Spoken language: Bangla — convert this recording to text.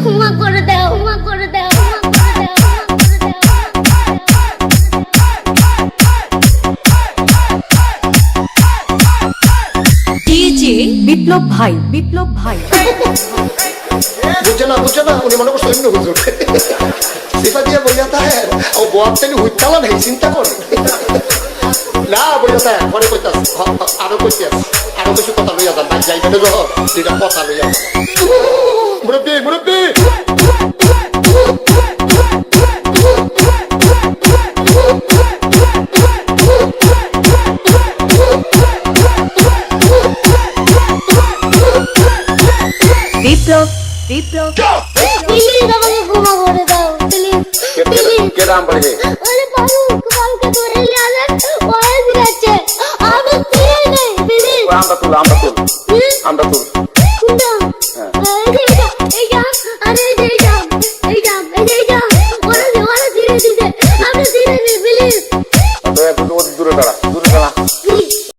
ক্ষমা করে ডিজে বিপ্লব ভাই বিপ্লব ভাই। বুঝছে না বুঝছে না, উনি মনে করছে এমনি হুজুর। সিফা দিয়ে বইয়া তাহে, ও বোয়ার থেকে হুইতালা নেই, চিন্তা করে। না, বইয়া তাহে, পরে কইতাস আরও কইতাস আরও কিছু কথা লইয়া যান বাই যাইবে না দুইটা কথা লইয়া মুরব্বি মুরব্বি! Biplov, Biplov. கேடாம் பழகி ஒரு பாவுக்கு வாழ்க்கை